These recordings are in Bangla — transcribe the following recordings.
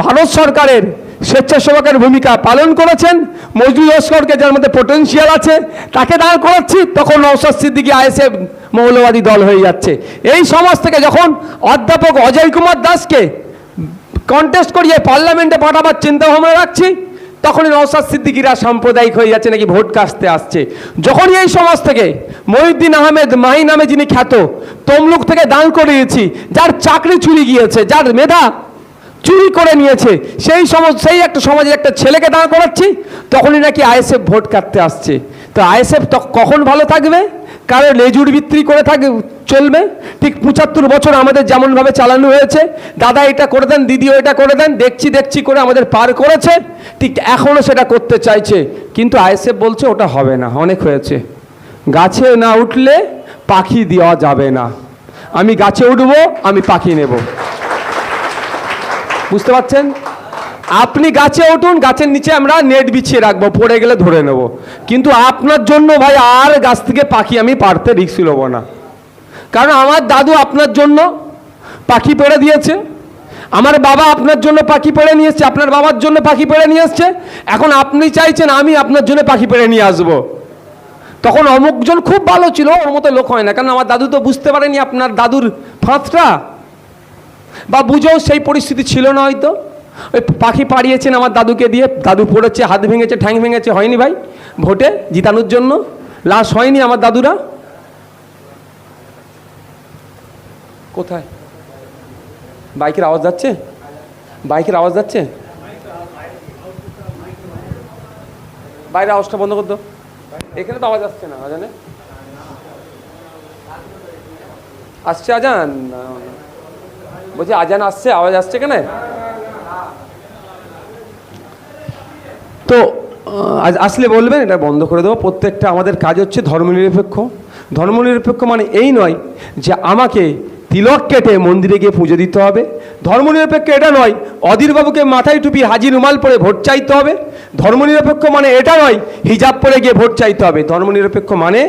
ভারত সরকারের স্বেচ্ছাসেবকের ভূমিকা পালন করেছেন। মজদুর লস্করকে যার মধ্যে পোটেন্সিয়াল আছে, তাকে দাঁড় করাচ্ছি, তখন নৌসাদ সিদ্দিকি আইএসএফ মৌলবাদী দল হয়ে যাচ্ছে। এই সমাজ থেকে যখন অধ্যাপক অজয় কুমার দাসকে কন্টেস্ট করিয়ে পার্লামেন্টে পাঠাবার চিন্তা ভাবনা রাখছি, তখনই নৌসাদ সিদ্দিকিরা সাম্প্রদায়িক হয়ে যাচ্ছে, নাকি ভোট কাটতে আসছে। যখনই এই সমাজ থেকে মহিউদ্দিন আহমেদ, মাহি নামে যিনি খ্যাত, তমলুক থেকে দান করিয়েছি, যার চাকরি চুরি গিয়েছে, যার মেধা চুরি করে নিয়েছে। সেই সমাজ সেই একটা সমাজের একটা ছেলেকে দাঁড় করাচ্ছি, তখনই নাকি আইএসএফ ভোট কাটতে আসছে। তো আইএসএফ কখন ভালো থাকবে? কারও লেজুর বিক্রি করে থাকে, চলবে? ঠিক পঁচাত্তর বছর আমাদের যেমনভাবে চালানো হয়েছে, দাদা এটা করে দেন দিদিও এটা করে দেন, দেখছি দেখছি করে আমাদের পার করেছে, ঠিক এখনও সেটা করতে চাইছে। কিন্তু আইএসএফ বলছে ওটা হবে না, অনেক হয়েছে। গাছে না উঠলে পাখি দেওয়া যাবে না। আমি গাছে উঠবো, আমি পাখি নেব। বুঝতে পারছেন? আপনি গাছে উঠুন, গাছের নিচে আমরা নেট বিছিয়ে রাখব, পড়ে গেলে ধরে নেব। কিন্তু আপনার জন্য ভাই, আর গাছ থেকে পাখি আমি পারতে রিক্স নেব না। কারণ আমার দাদু আপনার জন্য পাখি পেড়ে দিয়েছে, আমার বাবা আপনার জন্য পাখি পেড়ে নিয়ে এসছে, আপনার বাবার জন্য পাখি পেড়ে নিয়ে এসছে, এখন আপনি চাইছেন আমি আপনার জন্য পাখি পেড়ে নিয়ে আসব। তখন অমুকজন খুব ভালো ছিল, ওর মতো লোক হয় না, কারণ আমার দাদু তো বুঝতে পারেনি আপনার দাদুর ফাঁতটা বা বুঝেও সেই পরিস্থিতি ছিল না হয়তো। ওই পাখি পাড়িয়েছেন আমার দাদুকে দিয়ে, দাদু পড়েছে, হাত ভেঙেছে, ঠ্যাং ভেঙেছে, হয়নি ভাই। ভোটে জিতানোর জন্য লাশ হয়নি আমার দাদুরা। কোথায়? বাইকের আওয়াজ যাচ্ছে? বাইকের আওয়াজ যাচ্ছে? বাইরে আওয়াজটা বন্ধ করতো এখানে তো আওয়াজ আসছে না আজানে আসছে আজান। বলছি, আজান আসছে, আওয়াজ আসছে কেন তো আজ আসলে বলবেন, এটা বন্ধ করে দেবো। প্রত্যেকটা আমাদের কাজ হচ্ছে ধর্মনিরপেক্ষ। ধর্মনিরপেক্ষ মানে এই নয় যে আমাকে তিলক কেটে মন্দিরে গিয়ে পুজো দিতে হবে। ধর্মনিরপেক্ষ এটা নয়, অধীরবাবুকে মাথায় টুপি হাজি রুমাল পরে ভোট চাইতে হবে। ধর্মনিরপেক্ষ মানে এটা নয়, হিজাব পরে গিয়ে ভোট চাইতে হবে। ধর্মনিরপেক্ষ মানে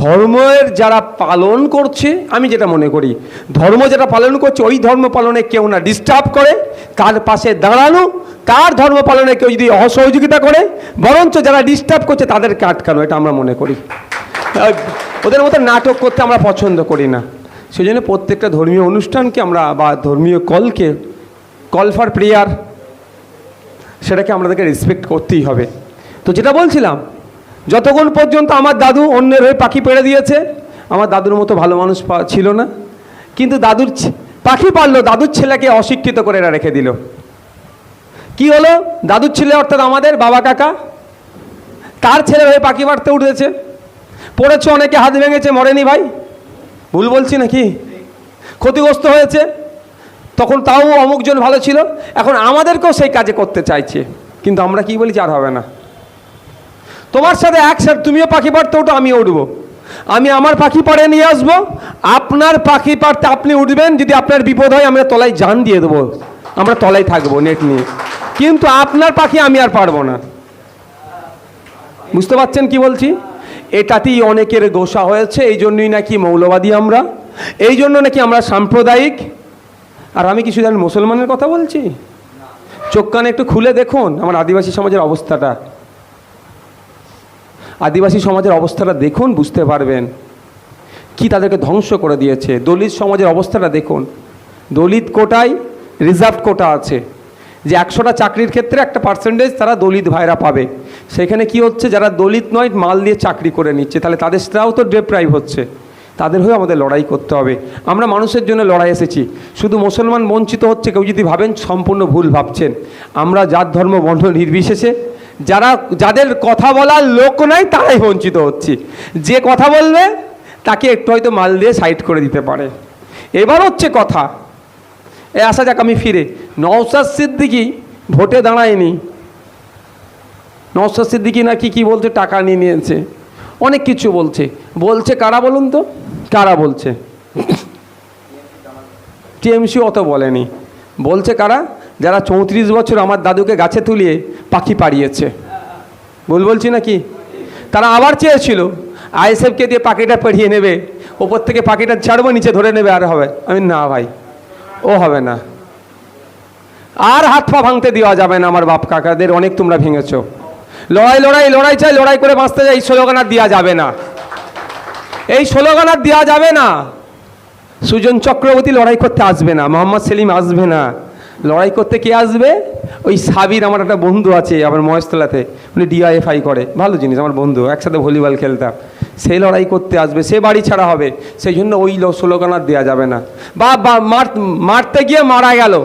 ধর্মের যারা পালন করছে, আমি যেটা মনে করি, ধর্ম যেটা পালন করছে, ওই ধর্ম পালনে কেউ না ডিস্টার্ব করে, তার পাশে দাঁড়ানো, তার ধর্ম পালনে কেউ যদি অসহযোগিতা করে, বরঞ্চ যারা ডিস্টার্ব করছে, তাদেরকে আটকানো, এটা আমরা মনে করি। ওদের মতো নাটক করতে আমরা পছন্দ করি না। সেই জন্য প্রত্যেকটা ধর্মীয় অনুষ্ঠানকে আমরা, বা ধর্মীয় কলকে, কল ফর প্রেয়ার, সেটাকে আমাদেরকে রেসপেক্ট করতেই হবে। তো যেটা বলছিলাম যতক্ষণ পর্যন্ত আমার দাদু অন্যের হয়ে পাখি পেড়ে দিয়েছে, আমার দাদুর মতো ভালো মানুষ ছিল না। কিন্তু দাদুর পাখি পারল দাদুর ছেলেকে অশিক্ষিত করে এরা রেখে দিল। কি হলো? দাদুর ছেলে অর্থাৎ আমাদের বাবা কাকা, তার ছেলে হয়ে পাখি পাড়তে উঠেছে। পড়েছে অনেকে, হাত ভেঙেছে, মরেনি ভাই? ভুল বলছি নাকি? ক্ষতিগ্রস্ত হয়েছে। তখন তাও অমুকজন ভালো ছিল। এখন আমাদেরকেও সেই কাজে করতে চাইছে। কিন্তু আমরা কি বলি আর হবে না। তোমার সাথে এক একসাথে তুমিও পাখি পাড়তে ওঠো আমিও উঠবো। আমি আমার পাখি পাড়ে নিয়ে আসব, আপনার পাখি পাড়তে আপনি উঠবেন, যদি আপনার বিপদ হয় আমরা তলায় জান দিয়ে দেবো। আমরা তলায় থাকব নেট নিয়ে। কিন্তু আপনার পাখি আমি আর পারব না। বুঝতে পারছেন কি বলছি? এটাতেই অনেকের গোসা হয়েছে, এই জন্যই নাকি মৌলবাদী আমরা। এই জন্য নাকি আমরা সাম্প্রদায়িক। আর আমি কিছু জানি মুসলমানের কথা বলছি? চোখ কানে একটু খুলে দেখুন, আমার আদিবাসী সমাজের অবস্থাটা। আদিবাসী সমাজের অবস্থাটা দেখুন, বুঝতে পারবেন। কি তাদেরকে ধ্বংস করে দিয়েছে? দলিত সমাজের অবস্থাটা দেখুন। দলিত কোটায় রিজার্ভ কোটা আছে। যে একশোটা চাকরির ক্ষেত্রে একটা পার্সেন্টেজ তারা দলিত ভাইরা পাবে। সেখানে কি হচ্ছে? যারা দলিত নয়, মাল দিয়ে চাকরি করে নিচ্ছে। তাহলে তাদের তো ডেপ্রাইভ হচ্ছে। তাদের হয়ে আমাদের লড়াই করতে হবে। আমরা মানুষের জন্য লড়াই এসেছি। শুধু মুসলমান বঞ্চিত হচ্ছে কেউ যদি ভাবেন, সম্পূর্ণ ভুল ভাবছেন। আমরা জাত, ধর্ম, বর্ণ নির্বিশেষে যারা যাদের কথা বলার লোক নাই, তারাই বঞ্চিত হচ্ছি। যে কথা বলবে, তাকে একটু হয়তো মাল দিয়ে সাইড করে দিতে পারে। এবার হচ্ছে কথা। এ, আসা যাক আমি ফিরে। নওসাদ সিদ্দিকি ভোটে দাঁড়ায়নি। নওসাদ সিদ্দিকি নাকি কি বলছে, টাকা নিয়ে নিয়েছে। অনেক কিছু বলছে। বলছে কারা বলুন তো? কারা বলছে? টিএমসি অত বলেনি। বলছে কারা? যারা চৌত্রিশ বছর আমার দাদুকে গাছে তুলিয়ে পাখি পাড়িয়েছে। ভুল বলছি নাকি? তারা আবার চেয়েছিল, আইএসএফকে দিয়ে পাখিটা পেরিয়ে নেবে, ওপর থেকে পাখিটা ছাড়বো, নিচে ধরে নেবে, আর হবে। আমি, না ভাই, ও হবে না। আর হাত পা ভাঙতে দেওয়া যাবে না আমার বাপ কাকাদের, অনেক তোমরা ভেঙেছো। লড়াই লড়াই লড়াই চাই, লড়াই করে বাঁচতে যাই এই স্লোগান আর দেওয়া যাবে না। এই স্লোগান আর দেওয়া যাবে না। সুজন চক্রবর্তী লড়াই করতে আসবে না, মোহাম্মদ সেলিম আসবে না। লড়াই করতে কে আসবে? ওই সাবির আমার একটা বন্ধু আছে, আমার মহেশতলাতে। উনি ডিআইএফআই করে। ভালো জিনিস, আমার বন্ধু, একসাথে ভলিবল খেলতাম। সে লড়াই করতে আসবে, সে বাড়ি ছাড়া হবে। সেই জন্য ওই স্লোগান আর দেওয়া যাবে না। বা বা মার- মারতে গিয়ে মারা গেল।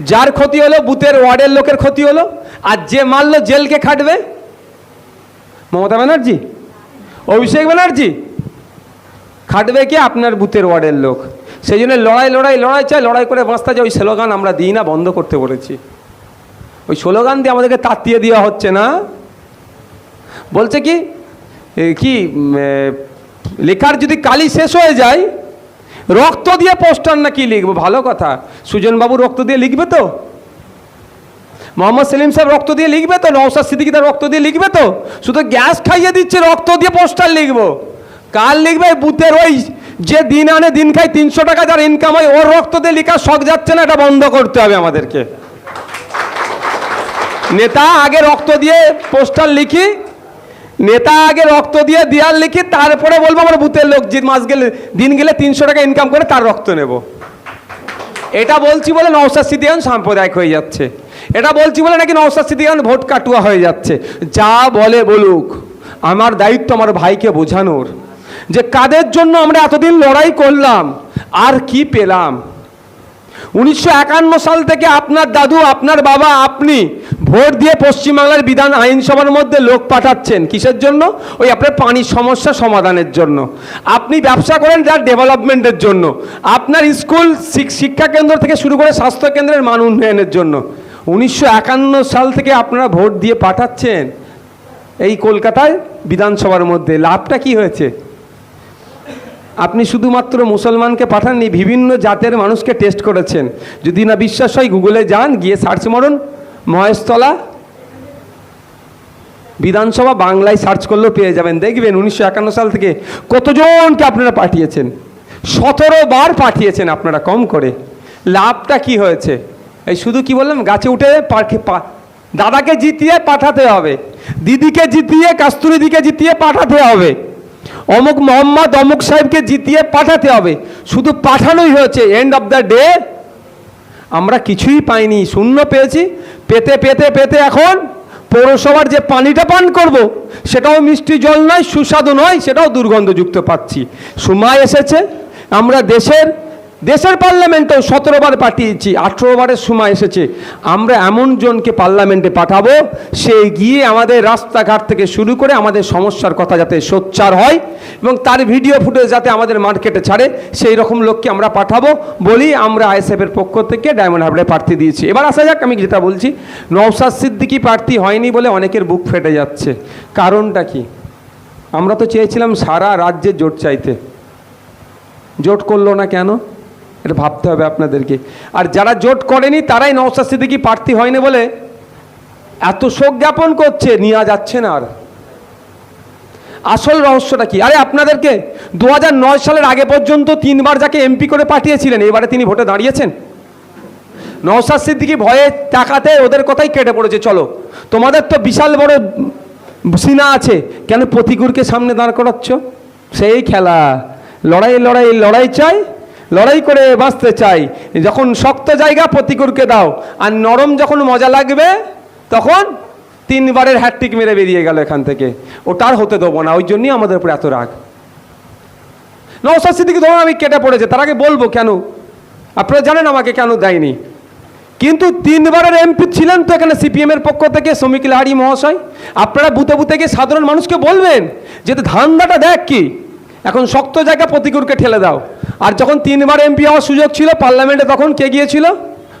যার ক্ষতি হলো, বুথের ওয়ার্ডের লোকের ক্ষতি হলো। আর যে মারলো, জেলকে খাটবে। মমতা ব্যানার্জি? অভিষেক ব্যানার্জি? খাটবে কি? আপনার বুথের ওয়ার্ডের লোক। সেই জন্য লড়াই লড়াই লড়াই চাই, লড়াই করে বাঁচতে যায় ওই স্লোগান আমরা দিই না, বন্ধ করতে বলেছি। ওই স্লোগান দিয়ে আমাদেরকে তাতিয়ে দেওয়া হচ্ছে না। বলছে কি কি লেখার যদি কালি শেষ হয়ে যায়, রক্ত দিয়ে পোস্টার না কি লিখব? ভালো কথা। সুজনবাবু রক্ত দিয়ে লিখবে তো? মোহাম্মদ সেলিম সাহেব রক্ত দিয়ে লিখবে তো? নওসাদ সিদ্দিকি তার রক্ত দিয়ে লিখবে তো? শুধু গ্যাস খাইয়ে দিচ্ছে, রক্ত দিয়ে পোস্টার লিখব। কার লিখবে, বুথের ওই যে দিন আনে দিন খায় তিনশো টাকা যার ইনকাম হয়, ওর রক্ত দিয়ে লেখার শখ যাচ্ছে না, এটা বন্ধ করতে হবে আমাদেরকে। নেতা আগে রক্ত দিয়ে পোস্টার লিখি, নেতা আগে রক্ত দিয়ে দেয়াল লিখি, তারপরে বলব আমার বুথের লোক, যে মাস গেলে, দিন গেলে তিনশো টাকা ইনকাম করে তার রক্ত নেব। এটা বলছি বলে নওসাদ সিদ্দিকান সাম্প্রদায়িক হয়ে যাচ্ছে। এটা বলছি বলে নাকি নওসাদ সিদ্দিকান ভোট কাটুয়া হয়ে যাচ্ছে। যা বলে বলুক, আমার দায়িত্ব আমার ভাইকে বোঝানোর। যে কাদের জন্য আমরা এতদিন লড়াই করলাম? আর কি পেলাম? উনিশশো একান্ন সাল থেকে আপনার দাদু, আপনার বাবা, আপনি ভোট দিয়ে পশ্চিমবাংলার বিধান আইনসভার মধ্যে লোক পাঠাচ্ছেন। কিসের জন্য? ওই আপনার পানির সমস্যা সমাধানের জন্য। আপনি ব্যবসা করেন যার ডেভেলপমেন্টের জন্য। আপনার স্কুল, শিক- শিক্ষা কেন্দ্র থেকে শুরু করে স্বাস্থ্য কেন্দ্রের মান উন্নয়নের জন্য। উনিশশো একান্ন সাল থেকে আপনারা ভোট দিয়ে পাঠাচ্ছেন এই কলকাতায় বিধানসভার মধ্যে। লাভটা কি হয়েছে? আপনি শুধুমাত্র মুসলমানকে পাঠাননি, বিভিন্ন জাতের মানুষকে টেস্ট করেছেন। যদি না বিশ্বাস হয় গুগলে যান, গিয়ে সার্চ মারুন। মহেশতলা বিধানসভা বাংলায় সার্চ করলেও পেয়ে যাবেন। দেখবেন উনিশশো একান্ন সাল থেকে কতজনকে আপনারা পাঠিয়েছেন? সতেরো বার পাঠিয়েছেন আপনারা, কম করে। লাভটা কি হয়েছে? এই শুধু কি বললাম? গাছে উঠে পাখি দাদাকে জিতিয়ে পাঠাতে হবে। দিদিকে জিতিয়ে, কাস্তুরিদিকে জিতিয়ে পাঠাতে হবে। অমুক মোহাম্মদ, অমুক সাহেবকে জিতিয়ে পাঠাতে হবে। শুধু পাঠানোই হয়েছে। এন্ড অফ দ্য ডে আমরা কিছুই পাইনি। শূন্য পেয়েছি। পেতে পেতে পেতে এখন পৌরসভার যে পানিটা পান করব, সেটাও মিষ্টি জল নয়, সুস্বাদু নয়, সেটাও দুর্গন্ধযুক্ত পাচ্ছি। সময় এসেছে। আমরা দেশের দেশের পার্লামেন্টেও সতেরো বার পাঠিয়েছি আঠেরো বারের সময় এসেছে। আমরা এমন জনকে পার্লামেন্টে পাঠাবো, সে গিয়ে আমাদের রাস্তাঘাট থেকে শুরু করে আমাদের সমস্যার কথা যাতে সোচ্চার হয় এবং তার ভিডিও ফুটেজ যাতে আমাদের মার্কেটে ছাড়ে, সেই রকম লোককে আমরা পাঠাবো বলি আমরা আইএসএফের পক্ষ থেকে ডায়মন্ড হারবারে প্রার্থী দিয়েছি। এবার আসা যাক, আমি যেটা বলছি নওসাদ সিদ্দিকি প্রার্থী হয়নি বলে অনেকের বুক ফেটে যাচ্ছে। কারণটা কি? আমরা তো চেয়েছিলাম সারা রাজ্যে জোট চাইতে। জোট করল না কেন? এটা ভাবতে হবে আপনাদেরকে। আর যারা জোট করেনি, তারাই নওসাদ সিদ্দিকি প্রার্থী হয়নি বলে এত শোক জ্ঞাপন করছে, নেওয়া যাচ্ছে না আর। আসল রহস্যটা কি? আরে আপনাদেরকে দু হাজার নয় সালের আগে পর্যন্ত তিনবার যাকে এমপি করে পাঠিয়েছিলেন, এবারে তিনি ভোটে দাঁড়িয়েছেন। নওসাদ সিদ্দিকি ভয়ে টাকাতে ওদের কথাই কেটে পড়েছে, চলো। তোমাদের তো বিশাল বড় সিনা আছে, কেন প্রতিকূরকে সামনে দাঁড় করাচ্ছ? সেই খেলা। লড়াই লড়াই লড়াই চাই লড়াই করে বাঁচতে চাই। যখন শক্ত জায়গা প্রতিকূরকে দাও, আর নরম যখন মজা লাগবে, তখন তিনবারের হ্যাট্রিক মেরে বেরিয়ে গেল এখান থেকে। ওটার হতে দেবো না, ওই জন্যই আমাদের উপর এত রাগ। নওসাদ সিদ্দিকি, ধরুন আমি কেটে পড়েছে, তার আগে বলব কেন? আপনারা জানেন আমাকে কেন দেয়নি। কিন্তু তিনবারের এমপি ছিলেন তো এখানে সিপিএমের পক্ষ থেকে, শ্রমিক লাহারি মহাশয়। আপনারা বুতে বুতে গিয়ে সাধারণ মানুষকে বলবেন যে, ধান্দাটা দেখ কি? এখন শক্ত জায়গা প্রতিকূলকে ঠেলে দাও। আর যখন তিনবার এমপি হওয়ার সুযোগ ছিল, পার্লামেন্টে তখন কে গিয়েছিল?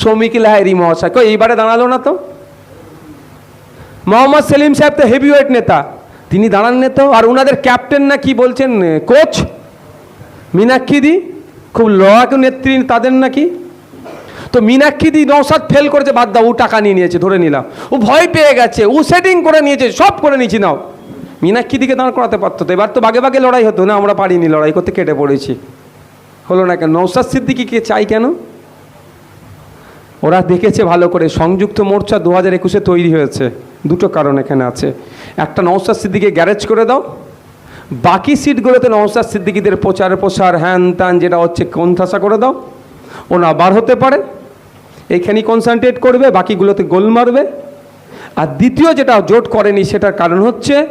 শ্রমিক লাহারি মহাশয়। কেউ এইবারে দাঁড়াল না তো? মোহাম্মদ সেলিম সাহেব তো হেভিওয়েট নেতা। তিনি দাঁড়ান নেতা আর ওনাদের ক্যাপ্টেন না কি বলছেন? কোচ মীনাক্ষীদি খুব লড়াকু নেত্রী, তাদের নাকি তো মীনাক্ষীদি নৌসাদ ফেল করেছে, বাদ দাও, ও টাকা নিয়ে নিয়েছে, ধরে নিলাম। ও ভয় পেয়ে গেছে, ও সেটিং করে নিয়েছে, সব করে নিয়েছি, নাও। মীনাক্ষীদিকে দাঁড় করাতে পারতো তো? এবার তো বাগে বাগে লড়াই হতো। না, আমরা পারিনি লড়াই করতে কেটে পড়েছি? হলো না কেন? নৌসাদ সিদ্দিকিকে চাই কেন? ওরা দেখেছে ভালো করে। সংযুক্ত মোর্চা দু হাজার একুশে তৈরি হয়েছে। দুটো কারণ এখানে আছে। একটা নওসাদ সিদ্দিকে গ্যারেজ করে দাও। বাকি সিটগুলোতে নওসাদ সিদ্দিকিদের প্রচার প্রসার, হ্যান ত্যান যেটা হচ্ছে, কোণঠাসা করে দাও। ওনা বার হতে পারে। এইখানেই কনসেন্ট্রেট করবে, বাকিগুলোতে গোল মারবে। আর দ্বিতীয় যেটা জোট করেনি, সেটার কারণ হচ্ছে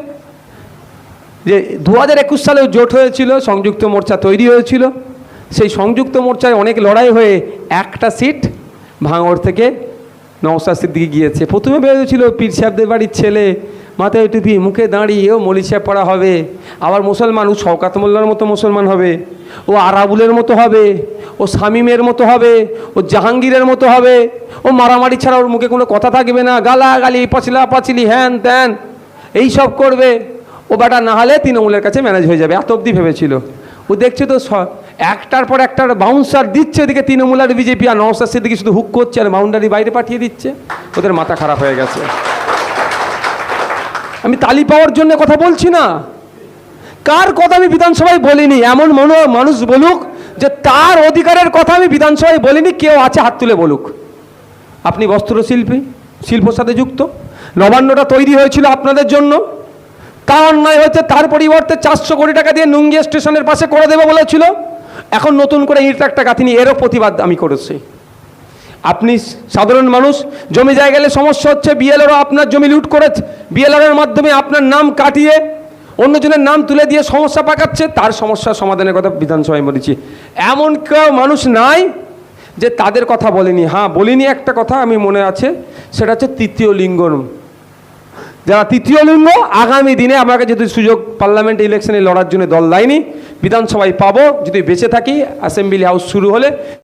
যে দু হাজার একুশ সালেও জোট হয়েছিল, সংযুক্ত মোর্চা তৈরি হয়েছিল। সেই সংযুক্ত মোর্চায় অনেক লড়াই হয়ে একটা সিট ভাঙড় থেকে নওসাদ দিকে গিয়েছে। প্রথমে বেরোছিল পীর সাহেবদের বাড়ির ছেলে, মাথায় টুপি, মুখে দাঁড়িয়ে ও মলি সাহেব পড়া হবে। আবার মুসলমান, ও শওকাত মোল্লার মতো মুসলমান হবে। ও আরাবুলের মতো হবে। ও শামিমের মতো হবে। ও জাহাঙ্গীরের মতো হবে। ও মারামারি ছাড়া ওর মুখে কোনো কথা থাকবে না। গালাগালি পাঁচলা পাঁচিলি হ্যান ত্যান এই সব করবে। ও বেটা না হলে তৃণমূলের কাছে ম্যানেজ হয়ে যাবে, এত অবধি ভেবেছিল। ও দেখছে তো একটার পর একটার বাউন্সার দিচ্ছে এদিকে তৃণমূল আর বিজেপি আর নওসাদ সেদিকে শুধু হুক করছে আর বাউন্ডারি বাইরে পাঠিয়ে দিচ্ছে। ওদের মাথা খারাপ হয়ে গেছে। আমি তালি পাওয়ার জন্য কথা বলছি না। কার কথা আমি বিধানসভায় বলিনি? এমন মনো, মানুষ বলুক যে তার অধিকারের কথা আমি বিধানসভায় বলিনি, কেউ আছে হাত তুলে বলুক। আপনি বস্ত্রশিল্পী, শিল্পর সাথে যুক্ত। নবান্নটা তৈরি হয়েছিল আপনাদের জন্য। তা অন্যায় হচ্ছে তার পরিবর্তে চারশো কোটি টাকা দিয়ে নুঙ্গিয়া স্টেশনের পাশে করে দেবে বলেছিল। এখন নতুন করে ইট একটা গাঁথিনি এরও প্রতিবাদ আমি করেছি। আপনি সাধারণ মানুষ, জমি জায়গা গেলে সমস্যা হচ্ছে, বিএলআরও আপনার জমি লুট করে বিএলআরের মাধ্যমে আপনার নাম কাটিয়ে অন্যজনের নাম তুলে দিয়ে সমস্যা পাকাচ্ছে, তার সমস্যার সমাধানের কথা বিধানসভায় বলেছি। এমন কেউ মানুষ নাই যে তাদের কথা বলেনি। হ্যাঁ বলিনি একটা কথা, আমি মনে আছে, সেটা হচ্ছে তৃতীয় লিঙ্গন যারা তৃতীয় লিঙ্গ, আগামী দিনে আমাকে যদি সুযোগ পার্লামেন্ট ইলেকশনে লড়ার জন্য দল দেয়নি, বিধানসভায় পাবো, যদি বেঁচে থাকি অ্যাসেম্বলি হাউস শুরু হলে